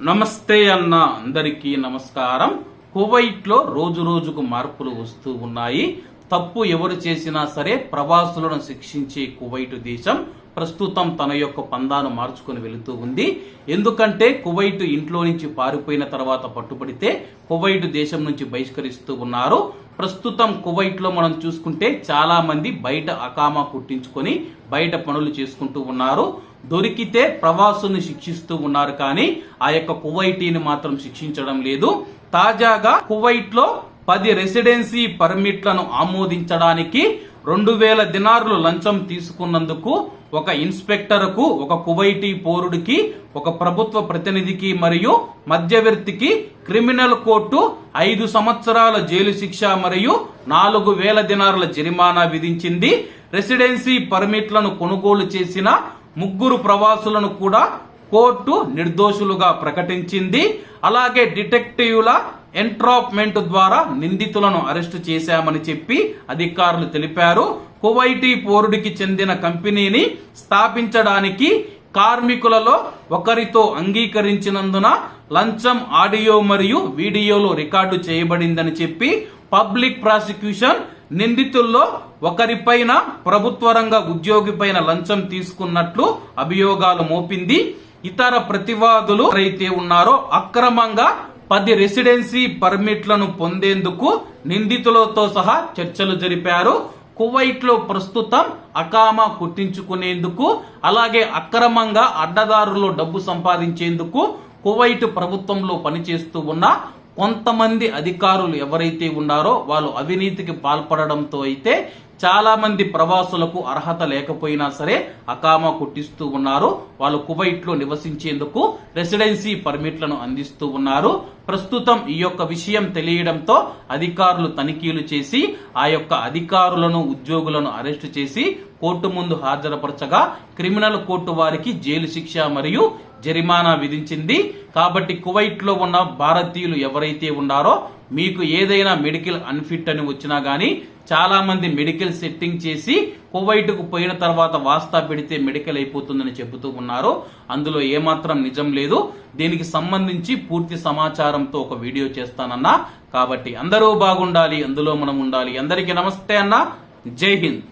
నమస్తే అన్న అందరికీ నమస్కారం. కువైట్లో రోజు రోజుకు మార్పులు వస్తూ ఉన్నాయి. తప్పు ఎవరు చేసినా సరే ప్రవాసులను శిక్షించే కువైట్ దేశం ప్రస్తుతం తన యొక్క పందాను మార్చుకొని వెళుతూ ఉంది. ఎందుకంటే కువైట్ ఇంట్లో నుంచి పారిపోయిన తర్వాత పట్టుబడితే కువైట్ దేశం నుంచి బహిష్కరిస్తూ ఉన్నారు. ప్రస్తుతం కువైట్లో మనం చూసుకుంటే చాలామంది బయట అకామా కుట్టించుకొని బయట పనులు చేసుకుంటూ ఉన్నారు. దొరికితే ప్రవాసుని శిక్షిస్తూ ఉన్నారు కానీ ఆ యొక్క కువైటీని మాత్రం శిక్షించడం లేదు. తాజాగా కువైట్లో పది రెసిడెన్సీ పర్మిట్లను ఆమోదించడానికి రెండు వేల దినారులు లంచం తీసుకున్నందుకు ఒక ఇన్స్పెక్టర్కు ఒక కువైటీ పౌరుడికి ఒక ప్రభుత్వ ప్రతినిధికి మరియు మధ్యవర్తికి క్రిమినల్ కోర్టు ఐదు సంవత్సరాల జైలు శిక్ష మరియు నాలుగు వేల దినారుల జరిమానా విధించింది. రెసిడెన్సీ పర్మిట్లను కొనుగోలు చేసిన ముగ్గురు ప్రవాసులను కూడా కోర్టు నిర్దోషులుగా ప్రకటించింది. అలాగే డిటెక్టివ్ల ఎంట్రాప్మెంట్ ద్వారా నిందితులను అరెస్టు చేశామని చెప్పి అధికారులు తెలిపారు. కువైటీ పోరుడికి చెందిన కంపెనీని స్థాపించడానికి కార్మికులలో ఒకరితో అంగీకరించినందున లంచం ఆడియో మరియు వీడియోలో రికార్డు చేయబడిందని చెప్పి పబ్లిక్ ప్రాసిక్యూషన్ నిందితుల్లో ఒకరిపైన ప్రభుత్వ రంగ ఉద్యోగి పైన లంచం తీసుకున్నట్లు అభియోగాలు మోపింది. ఇతర ప్రతివాదులు ఎవరైతే ఉన్నారో అక్రమంగా పది రెసిడెన్సీ పర్మిట్లను పొందేందుకు నిందితులతో సహా చర్చలు జరిపారు. కువైట్లో ప్రస్తుతం అకామా కుట్టించుకునేందుకు అలాగే అక్రమంగా అడ్డదారుల్లో డబ్బు సంపాదించేందుకు కువైట్ ప్రభుత్వంలో పనిచేస్తూ ఉన్న కొంతమంది అధికారులు ఎవరైతే ఉన్నారో వాళ్ళు అవినీతికి పాల్పడడంతో అయితే చాలా మంది ప్రవాసులకు అర్హత లేకపోయినా సరే అకామా కుట్టిస్తూ ఉన్నారు. వాళ్ళు కువైట్లో నివసించేందుకు రెసిడెన్సీ పర్మిట్లను అందిస్తూ ఉన్నారు. ప్రస్తుతం ఈ యొక్క విషయం తెలియడంతో అధికారులు తనిఖీలు చేసి ఆ యొక్క అధికారులను ఉద్యోగులను అరెస్టు చేసి కోర్టు ముందు హాజరుపరచగా క్రిమినల్ కోర్టు వారికి జైలు శిక్ష మరియు జరిమానా విధించింది. కాబట్టి కువైట్లో ఉన్న భారతీయులు ఎవరైతే ఉన్నారో మీకు ఏదైనా మెడికల్ అన్ఫిట్ అని వచ్చినా గానీ చాలా మంది మెడికల్ సెట్టింగ్ చేసి కువైట్కు పోయిన తర్వాత వాస్తా పెడితే మెడికల్ అయిపోతుందని చెబుతూ ఉన్నారు. అందులో ఏమాత్రం నిజం లేదు. దీనికి సంబంధించి పూర్తి సమాచారంతో ఒక వీడియో చేస్తానన్నా. కాబట్టి అందరూ బాగుండాలి అందులో మనం ఉండాలి. అందరికీ నమస్తే అన్న. జై హింద్.